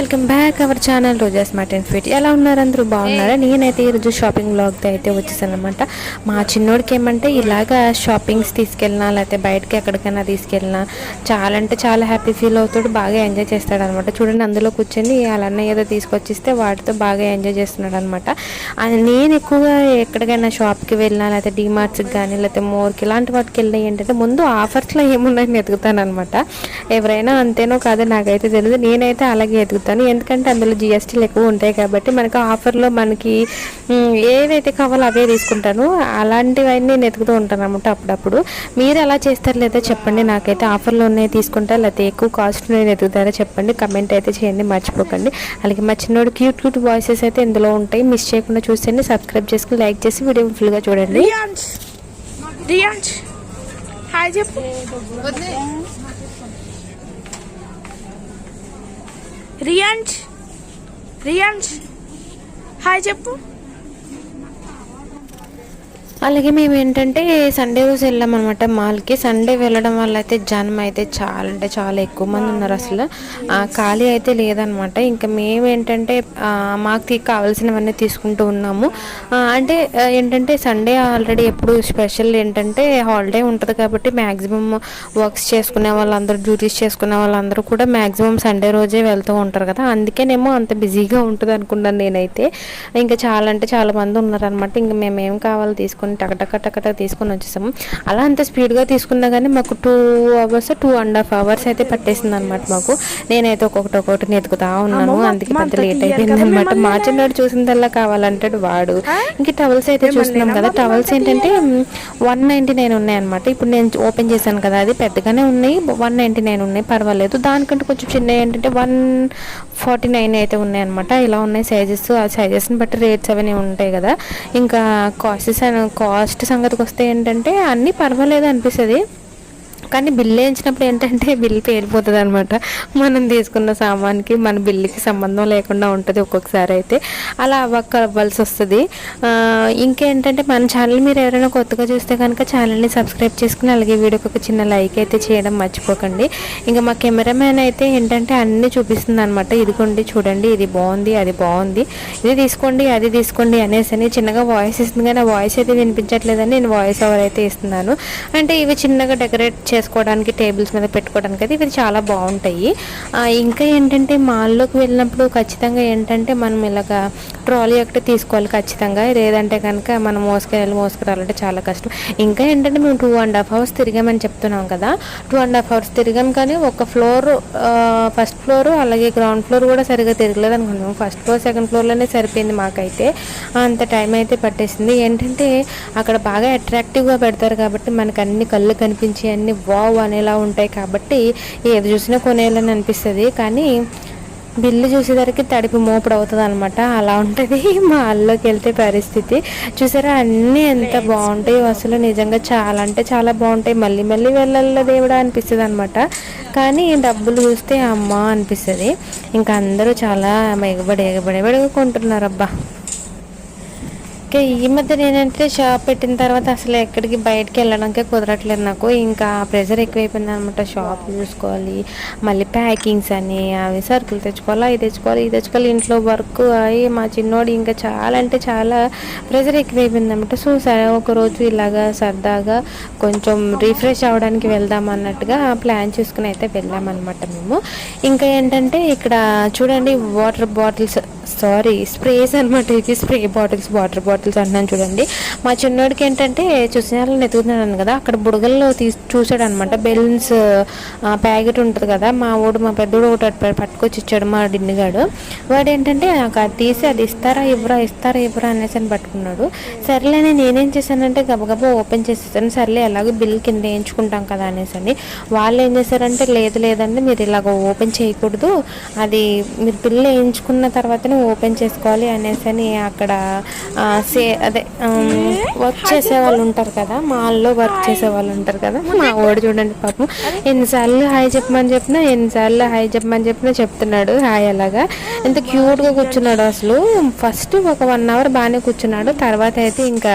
Welcome back our channel Roja smart and fit. ఎలా ఉన్నారు అందరూ? బాగున్నారా? నేనైతే ఈరోజు షాపింగ్ బ్లాగ్తో అయితే వచ్చేసాను అనమాట మా చిన్నోడికి ఏమంటే ఇలాగా షాపింగ్స్ తీసుకెళ్ళినా లేకపోతే బయటకి ఎక్కడికైనా తీసుకెళ్ళినా చాలా అంటే చాలా హ్యాపీ ఫీల్ అవుతాడు బాగా ఎంజాయ్ చేస్తాడు అనమాట చూడండి అందులో కూర్చొని వాళ్ళన్న ఏదో తీసుకొచ్చిస్తే వాటితో బాగా ఎంజాయ్ చేస్తున్నాడు అనమాట నేను ఎక్కువగా ఎక్కడికైనా షాప్కి వెళ్ళినా లేకపోతే డిమార్ట్స్కి కానీ లేకపోతే మోర్కి ఇలాంటి వాటికి వెళ్ళినా ఏంటంటే ముందు ఆఫర్స్లో ఏమున్నాయని ఎతుకుతాను అనమాట ఎవరైనా అంతేనో కాదో నాకైతే తెలియదు నేనైతే అలాగే ఎదుగుతాను. ఎందుకంటే అందులో జిఎస్టీలు ఎక్కువ ఉంటాయి కాబట్టి మనకు ఆఫర్లో మనకి మ్, ఏవైతే కావాలో అవే తీసుకుంటాను. అలాంటివన్నీ నేను ఎదుగుతూ ఉంటాను అనమాట అప్పుడప్పుడు. మీరు ఎలా చేస్తారు లేదా చెప్పండి. నాకైతే ఆఫర్లో ఉన్నాయి తీసుకుంటా లేకపోతే ఎక్కువ కాస్ట్ నేను ఎదుగుతారా చెప్పండి. కమెంట్ అయితే చేయండి మర్చిపోకండి. అలాగే మా చిన్నోడు క్యూట్ క్యూట్ వాయిసెస్ అయితే ఇందులో ఉంటాయి. మిస్ చేయకుండా చూసేయండి. సబ్స్క్రైబ్ చేసుకుని లైక్ చేసి వీడియో ఫుల్గా చూడండి. రియాన్స్ రియాన్స్ హాయ్ చెప్పు. రియాన్స్ రియాన్స్ హాయ్ చెప్పు. అలాగే మేము ఏంటంటే సండే రోజు వెళ్ళామన్నమాట మాల్కి. సండే వెళ్ళడం వల్ల అయితే జనం అయితే చాలా అంటే చాలా ఎక్కువ మంది ఉన్నారు అసలు. ఖాళీ అయితే లేదనమాట ఇంకా మేము ఏంటంటే మాకు కావాల్సినవన్నీ తీసుకుంటూ ఉన్నాము. అంటే ఏంటంటే సండే ఆల్రెడీ ఎప్పుడు స్పెషల్ ఏంటంటే హాలిడే ఉంటుంది కాబట్టి మ్యాక్సిమం వర్క్స్ చేసుకునే వాళ్ళందరూ డ్యూటీస్ చేసుకునే వాళ్ళందరూ కూడా మ్యాక్సిమం సండే రోజే వెళ్తూ ఉంటారు కదా. అందుకేనేమో అంత బిజీగా ఉంటుంది అనుకున్నాను నేనైతే. ఇంకా చాలా అంటే చాలా మంది ఉన్నారనమాట ఇంకా మేము ఏం కావాలో తీసుకొని టక టక టక టక తీసుకొని వచ్చేసాము. అలా అంత స్పీడ్గా తీసుకున్నా కానీ మాకు two hours two and half hours అయితే పట్టేసింది అనమాట మాకు. నేనైతే ఒక్కొక్కటి ఒక్కొక్కటి నెతుకుతా ఉన్నాను. అందుకే పెద్ద లేట్ అయిపోయింది అనమాట మా చిన్నవాడు చూసిందల్లా కావాలంటాడు వాడు. ఇంక టవల్స్ అయితే చూస్తున్నాం కదా. టవల్స్ ఏంటంటే వన్ నైంటీ నైన్ ఉన్నాయన్నమాట ఇప్పుడు నేను ఓపెన్ చేశాను కదా అది పెద్దగానే ఉన్నాయి. వన్ నైంటీ నైన్ ఉన్నాయి పర్వాలేదు. దానికంటే కొంచెం చిన్న ఏంటంటే వన్ ఫార్టీ నైన్ అయితే ఉన్నాయన్నమాట ఇలా ఉన్నాయి సైజెస్ ఆ సైజెస్ని బట్టి రేట్స్ అవన్నీ ఉంటాయి కదా. ఇంకా కాస్ట్స్ కాస్ట్ సంగతికి వస్తే ఏంటంటే అన్నీ పర్వాలేదు అనిపిస్తుంది కానీ బిల్ వేయించినప్పుడు ఏంటంటే బిల్ పేలిపోతుంది అనమాట మనం తీసుకున్న సామాన్కి మన బిల్లుకి సంబంధం లేకుండా ఉంటుంది ఒక్కొక్కసారి అయితే. అలా అవ్వక అవ్వాల్సి వస్తుంది ఇంకేంటంటే మన ఛానల్ మీరు ఎవరైనా కొత్తగా చూస్తే కనుక ఛానల్ని సబ్స్క్రైబ్ చేసుకుని అలాగే వీడియోకి ఒక చిన్న లైక్ అయితే చేయడం మర్చిపోకండి. ఇంకా మా కెమెరామ్యాన్ అయితే ఏంటంటే అన్నీ చూపిస్తుంది అనమాట ఇదిగోండి చూడండి ఇది బాగుంది అది బాగుంది. ఇది తీసుకోండి అది తీసుకోండి అనేసి అని చిన్నగా వాయిస్ ఇస్తుంది కానీ ఆ వాయిస్ అయితే వినిపించట్లేదని నేను వాయిస్ ఓవర్ అయితే ఇస్తున్నాను. అంటే ఇవి చిన్నగా డెకరేట్ వేసుకోవడానికి టేబుల్స్ మీద పెట్టుకోవడానికి అయితే ఇవి చాలా బాగుంటాయి. ఇంకా ఏంటంటే మాల్లోకి వెళ్ళినప్పుడు ఖచ్చితంగా ఏంటంటే మనం ఇలాగా ట్రాలీ ఒకటి తీసుకోవాలి ఖచ్చితంగా. లేదంటే కనుక మనం మోసుకెళ్ళి మోసుకురావాలంటే చాలా కష్టం. ఇంకా ఏంటంటే మేము టూ అండ్ హాఫ్ అవర్స్ తిరిగామని చెప్తున్నాం కదా. టూ అండ్ హాఫ్ అవర్స్ తిరిగాం కానీ ఒక ఫ్లోర్ ఫస్ట్ ఫ్లోర్ అలాగే గ్రౌండ్ ఫ్లోర్ కూడా సరిగా తిరగలేదు అనుకున్నాము ఫస్ట్ ఫ్లోర్ సెకండ్ ఫ్లోర్లోనే సరిపోయింది మాకైతే. అంత టైం అయితే పట్టేసింది. ఏంటంటే అక్కడ బాగా అట్రాక్టివ్గా పెడతారు కాబట్టి మనకు అన్ని కళ్ళు కనిపించి అన్ని వావ్ అనేలా ఉంటాయి కాబట్టి ఏది చూసినా కొనేయాలని అనిపిస్తుంది. కానీ బిల్లు చూసేసరికి తడిపి మోపుడు అవుతుంది అనమాట అలా ఉంటుంది మా అల్లోకి వెళ్తే పరిస్థితి. చూసారా అన్నీ ఎంత బాగుంటాయి అసలు నిజంగా చాలా అంటే చాలా బాగుంటాయి. మళ్ళీ మళ్ళీ వెళ్ళాలి దేవుడా అనిపిస్తుంది అనమాట కానీ డబ్బులు చూస్తే అమ్మ అనిపిస్తుంది. ఇంకా అందరూ చాలా ఎగబడి ఎగబడి ఎగబడి కొంటున్నారు అబ్బా ఇంకా ఈ మధ్య నేనంటే షాప్ పెట్టిన తర్వాత అసలు ఎక్కడికి బయటకి వెళ్ళడానికే కుదరట్లేదు నాకు. ఇంకా ప్రెషర్ ఎక్కువైపోయింది అనమాట షాప్ చూసుకోవాలి మళ్ళీ ప్యాకింగ్స్ అని అవి సరుకులు తెచ్చుకోవాలి అవి తెచ్చుకోవాలి ఇది తెచ్చుకోవాలి. ఇంట్లో వర్క్ అవి మా చిన్నోడు ఇంకా చాలా అంటే చాలా ప్రెషర్ ఎక్కువైపోయింది అనమాట సో సరే ఒకరోజు ఇలాగా సరదాగా కొంచెం రిఫ్రెష్ అవ్వడానికి వెళ్దాం అన్నట్టుగా ప్లాన్ చేసుకుని అయితే వెళ్ళామన్నమాట మేము. ఇంకా ఏంటంటే ఇక్కడ చూడండి వాటర్ బాటిల్స్ సారీ స్ప్రేస్ అనమాట ఇది స్ప్రే బాటిల్స్ వాటర్ బాటిల్స్ అంటున్నాను చూడండి. మా చిన్నోడికి ఏంటంటే చూసినారని ఎత్తుకుతున్నాను కదా అక్కడ బుడగల్లో తీసి చూసాడు అనమాట బెలూన్స్ ప్యాకెట్ ఉంటుంది కదా మా ఊడు మా పెద్దోడు ఒకటి పట్టుకొచ్చి ఇచ్చాడు మా డిన్నిగాడు. వాడు ఏంటంటే నాకు అది తీసి అది ఇస్తారా ఇవ్వరా ఇస్తారా ఇవ్వరా అనేసి అని పట్టుకున్నాడు. సర్లేనే నేనేం చేశానంటే గబగబా ఓపెన్ చేసేసాను. సర్లే ఎలాగో బిల్ కింద వేయించుకుంటాం కదా అనేసి అని. వాళ్ళు ఏం చేశారంటే లేదు లేదండి మీరు ఇలాగ ఓపెన్ చేయకూడదు. అది మీరు బిల్ వేయించుకున్న తర్వాతనే ఓపెన్ చేసుకోవాలి అనేసి అని అక్కడ సే అదే వర్క్ చేసే వాళ్ళు ఉంటారు కదా మాల్లో వర్క్ చేసే వాళ్ళు ఉంటారు కదా మా ఓడి చూడండి పాపం. ఎన్నిసార్లు హాయ్ చెప్పమని చెప్పినా ఎన్నిసార్లు హాయ్ చెప్పమని చెప్పినా చెప్తున్నాడు హాయ్ అలాగా. ఎంత క్యూట్గా కూర్చున్నాడు అసలు. ఫస్ట్ ఒక వన్ అవర్ బాగానే కూర్చున్నాడు తర్వాత అయితే ఇంకా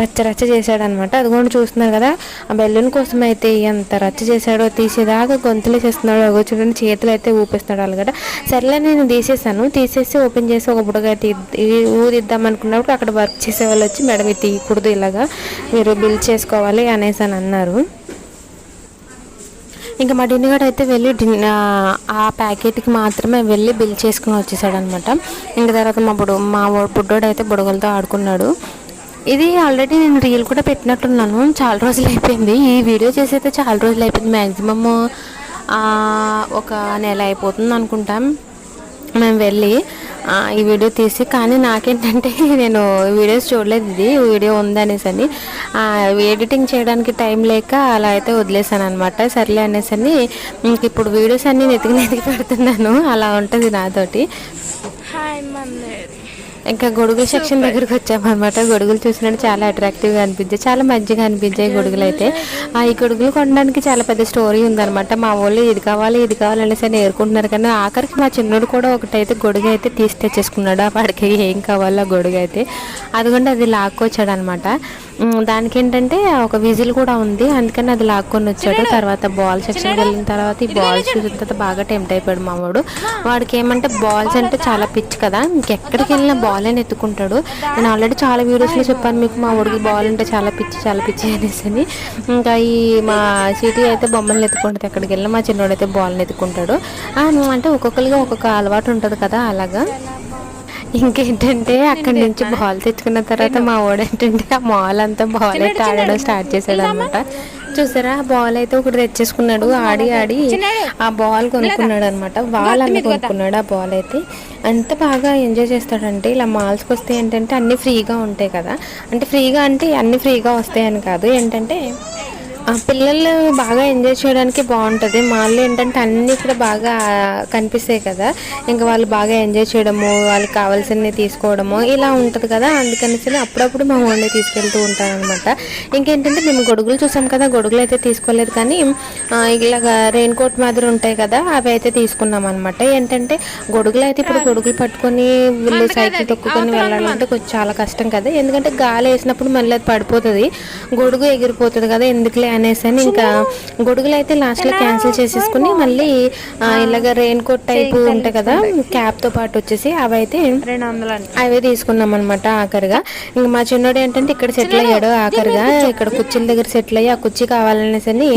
రచ్చ రచ్చ చేశాడు అనమాట అది కూడా చూస్తున్నారు కదా ఆ బెలూన్ కోసం అయితే ఎంత రచ్చ చేశాడో తీసేదాకా గొంతులు చేస్తున్నాడు అగో చూడండి చేతులు అయితే ఊపిస్తున్నాడు అలాగట సర్లే నేను తీసేసాను. తీసేసి ఓపెన్ చేసి ఒక బుడగా ఊదిద్దాం అనుకున్నప్పుడు అక్కడ వర్క్ చేసే వాళ్ళు వచ్చి మేడం ఇది తీయకూడదు ఇలాగా మీరు బిల్ చేసుకోవాలి అనేసి అని అన్నారు. ఇంకా మా డిన్నగాడు అయితే వెళ్ళి ఆ- ప్యాకెట్కి మాత్రమే వెళ్ళి బిల్ చేసుకుని వచ్చేసాడు అనమాట ఇంకా తర్వాత మా బుడు మా బుడ్డోడు అయితే బుడగలతో ఆడుకున్నాడు. ఇది ఆల్రెడీ నేను రీల్ కూడా పెట్టినట్టున్నాను. చాలా రోజులు అయిపోయింది. ఈ వీడియో చేసి అయితే చాలా రోజులు అయిపోయింది. మ్యాక్సిమమ్ ఒక నెల అయిపోతుంది అనుకుంటాం. మేము వెళ్ళి ఈ వీడియో తీసి కానీ నాకేంటంటే నేను వీడియోస్ చూడలేదు ఇది వీడియో ఉందనేసి అని. ఎడిటింగ్ చేయడానికి టైం లేక అలా అయితే వదిలేసాను అనమాట సర్లే అనేసి అని ఇంక ఇప్పుడు వీడియోస్ అన్నీ నెతికి నెతికి పెడుతున్నాను. అలా ఉంటుంది నాతోటి. హాయ్ మమ్మీ ఇంకా గొడుగుల సెక్షన్ దగ్గరికి వచ్చామన్నమాట. గొడుగులు చూసినట్టు చాలా అట్రాక్టివ్గా అనిపించాయి. చాలా మంచిగా అనిపించాయి గొడుగులు అయితే ఆ ఈ గొడుగులు కొనడానికి చాలా పెద్ద స్టోరీ ఉందన్నమాట. మా వాళ్ళు ఇది కావాలి ఇది కావాలి అనేసి అని ఏరుకుంటున్నారు. కానీ ఆఖరికి మా చిన్నోడు కూడా ఒకటైతే గొడుగు అయితే తీసి తెచ్చేసుకున్నాడు. ఆ వాడికి ఏం కావాలో ఆ గొడుగు అయితే. అదిగోండి అది లాక్కొచ్చాడు అనమాట దానికి ఏంటంటే ఒక విజిల్ కూడా ఉంది. అందుకని అది లాక్కొని వచ్చాడు. తర్వాత బాల్ సెక్షన్ వెళ్ళిన తర్వాత ఈ బాల్స్ చూసిన తర్వాత బాగా టెంప్ట్ అయిపోయాడు మా వాడు. వాడికి ఏమంటే బాల్స్ అంటే చాలా పిచ్చి కదా. ఇంకెక్కడికి వెళ్ళినా బాల్ అని ఎత్తుకుంటాడు నేను ఆల్రెడీ చాలా వీడియోస్లో చెప్పాను మీకు మా వాడికి బాల్ అంటే చాలా పిచ్చి చాలా పిచ్చి అనేసి అని. ఇంకా ఈ మా సిటీ అయితే బొమ్మలు ఎత్తుకుంటుంది ఎక్కడికి వెళ్ళినా మా చిన్నోడు అయితే బాల్ని ఎత్తుకుంటాడు అంటే ఒక్కొక్కరికి ఒక్కొక్క అలవాటు ఉంటుంది కదా అలాగా. ఇంకేంటంటే అక్కడి నుంచి బాల్ తెచ్చుకున్న తర్వాత మా వాడు ఏంటంటే ఆ మాల్ అంతా బాల్ అయితే ఆడడం స్టార్ట్ చేశాడు అనమాట చూసారా? ఆ బాల్ అయితే ఒకటి తెచ్చేసుకున్నాడు ఆడి ఆడి. ఆ బాల్ కొనుక్కున్నాడు అనమాట వాళ్ళని కొనుక్కున్నాడు ఆ బాల్ అయితే. అంత బాగా ఎంజాయ్ చేస్తాడంటే ఇలా మాల్స్కి వస్తే ఏంటంటే అన్ని ఫ్రీగా ఉంటాయి కదా. అంటే ఫ్రీగా అంటే అన్ని ఫ్రీగా వస్తాయని కాదు. ఏంటంటే పిల్లలు బాగా ఎంజాయ్ చేయడానికి బాగుంటుంది. మాల్లో ఏంటంటే అన్నీ ఇక్కడ బాగా కనిపిస్తాయి కదా. ఇంకా వాళ్ళు బాగా ఎంజాయ్ చేయడము వాళ్ళకి కావాల్సినవి తీసుకోవడము ఇలా ఉంటుంది కదా. అందుకనేసి అప్పుడప్పుడు మా ఓన్లీ తీసుకెళ్తూ ఉంటాను అనమాట ఇంకేంటంటే మేము గొడుగులు చూసాం కదా. గొడుగులు అయితే తీసుకోలేదు కానీ ఇలాగ రెయిన్ కోట్ మాదిరి ఉంటాయి కదా. అవి అయితే తీసుకున్నాం అనమాట ఏంటంటే గొడుగులు అయితే ఇప్పుడు గొడుగులు పట్టుకొని వీళ్ళు సైకిల్ తొక్కుకొని వెళ్ళాలంటే కొంచెం చాలా కష్టం కదా. ఎందుకంటే గాలి వేసినప్పుడు మళ్ళీ అది పడిపోతుంది. గొడుగు ఎగిరిపోతుంది కదా. ఎందుకులే అనేసి అని ఇంకా గొడుగులు అయితే లాస్ట్లో క్యాన్సిల్ చేసేసుకుని మళ్ళీ ఇలాగ రెయిన్ కోట్ టైప్ ఉంటాయి కదా క్యాప్తో పాటు వచ్చేసి అవి అయితే రెండు వందలు అండి అవే తీసుకున్నాం అనమాట ఆఖరిగా. ఇంక మా చిన్నోడు ఏంటంటే ఇక్కడ సెటిల్ అయ్యాడు ఆఖరిగా. ఇక్కడ కుర్చీల దగ్గర సెటిల్ అయ్యి ఆ కుర్చీ కావాలనేసి అని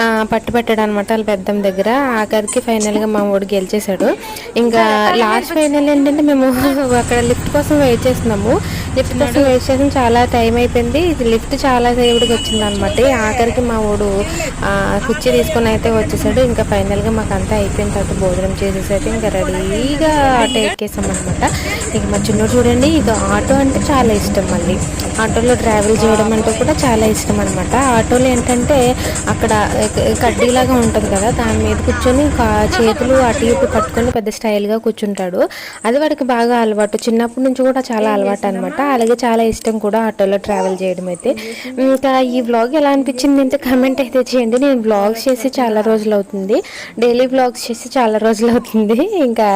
ఆ, పట్టు పెట్టాడు అనమాట వాళ్ళ పెద్దమ్మ దగ్గర. ఆఖరికి ఫైనల్గా మా వాడు గెలిచేశాడు. ఇంకా లాస్ట్ ఫైనల్ ఏంటంటే మేము అక్కడ లిఫ్ట్ కోసం వెయిట్ చేస్తున్నాము. లిఫ్ట్ కోసం వెయిట్ చేసాం చాలా టైం అయిపోయింది. లిఫ్ట్ చాలా సేపటికి వచ్చింది అనమాట ఆఖరికి మా వాడు కుర్చీ తీసుకొని అయితే వచ్చేసాడు. ఇంకా ఫైనల్గా మాకు అంతా అయిపోయిన తర్వాత భోజనం చేసేసి అయితే ఇంకా రెడీగా ఆటో ఎక్కేసాం అనమాట ఇక మా చిన్నోడు చూడండి ఇక ఆటో అంటే చాలా ఇష్టం మళ్ళీ. ఆటోలో ట్రావెల్ చేయడం అంటే కూడా చాలా ఇష్టం అనమాట ఆటోలో ఏంటంటే అక్కడ కడ్డీలాగా ఉంటుంది కదా దాని మీద కూర్చొని చేతులు అటు ఇటు పట్టుకొని పెద్ద స్టైల్గా కూర్చుంటాడు. అది వాడికి బాగా అలవాటు. చిన్నప్పటి నుంచి కూడా చాలా అలవాటు అనమాట అలాగే చాలా ఇష్టం కూడా ఆటోలో ట్రావెల్ చేయడం అయితే. ఇంకా ఈ వ్లాగ్ ఎలా అనిపించింది అంటే కమెంట్ అయితే చేయండి. నేను బ్లాగ్స్ చేసి చాలా రోజులు అవుతుంది. డైలీ బ్లాగ్స్ చేసి చాలా రోజులు అవుతుంది. ఇంకా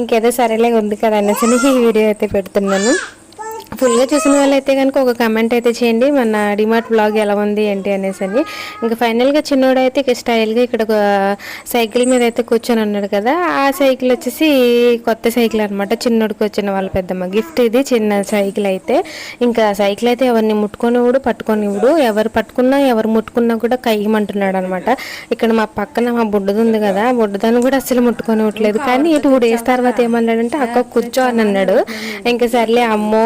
ఇంకేదో సరేలే ఉంది కదా అనేసి ఈ వీడియో అయితే పెడుతున్నాను. ఫుల్గా చూసిన వాళ్ళైతే కనుక ఒక కమెంట్ అయితే చేయండి. మన డిమార్ట్ బ్లాగ్ ఎలా ఉంది ఏంటి అనేసి అని. ఇంకా ఫైనల్గా చిన్నోడైతే ఇక స్టైల్గా ఇక్కడ ఒక సైకిల్ మీద అయితే కూర్చొని ఉన్నాడు కదా. ఆ సైకిల్ వచ్చేసి కొత్త సైకిల్ అనమాట చిన్నోడికి వచ్చిన వాళ్ళ పెద్దమ్మ. గిఫ్ట్ ఇది చిన్న సైకిల్ అయితే. ఇంకా సైకిల్ అయితే ఎవరిని ముట్టుకొనివ్వడు పట్టుకొనివ్వడు. ఎవరు పట్టుకున్నా ఎవరు ముట్టుకున్నా కూడా కయ్యమంటున్నాడు అనమాట ఇక్కడ మా పక్కన మా బుడ్డది ఉంది కదా. బుడ్డదాన్ని కూడా అసలు ముట్టుకొనివ్వట్లేదు. కానీ టూ డేస్ తర్వాత ఏమన్నాడంటే అక్క కూర్చో అని అన్నాడు. ఇంకా సర్లే అమ్మో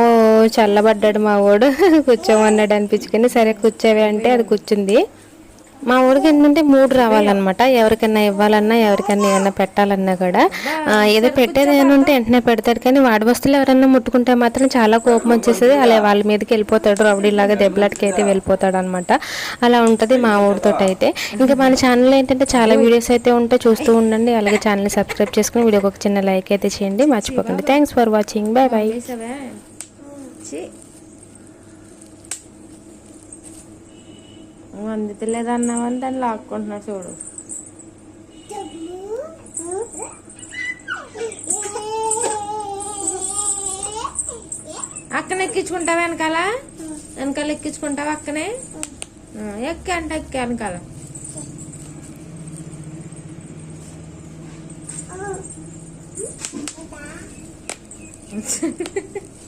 చల్లబడ్డాడు మా వాడు కూర్చోమన్నాడు అనిపించుకుని సరే కూర్చోవే అంటే అది కూర్చుంది. మా ఊరికి ఏంటంటే మూడు రావాలన్నమాట. ఎవరికైనా ఇవ్వాలన్నా ఎవరికైనా ఏమైనా పెట్టాలన్నా కూడా. ఏదో పెట్టేది ఏమంటే ఉంటే వెంటనే పెడతాడు. కానీ వాడి వస్తువులు ఎవరైనా ముట్టుకుంటే మాత్రం చాలా కోపం వచ్చేస్తుంది. అలా వాళ్ళ మీదకి వెళ్ళిపోతాడు. రౌడీలాగా దెబ్బలాటికి అయితే వెళ్ళిపోతాడు అనమాట అలా ఉంటుంది మా ఊరితో అయితే. ఇంకా మన ఛానల్ ఏంటంటే చాలా వీడియోస్ అయితే ఉంటే చూస్తూ ఉండండి. అలాగే ఛానల్ని సబ్స్క్రైబ్ చేసుకుని వీడియోకి ఒక చిన్న లైక్ అయితే చేయండి. మర్చిపోకండి. Thanks for watching bye bye అందుతలేదన్నావని దాన్ని లాక్కుంటున్నా చూడు. అక్కన ఎక్కించుకుంటావా వెనకాల? వెనకాల ఎక్కించుకుంటావా అక్కనే? ఎక్కి అంటే ఎక్కి వెనకాల.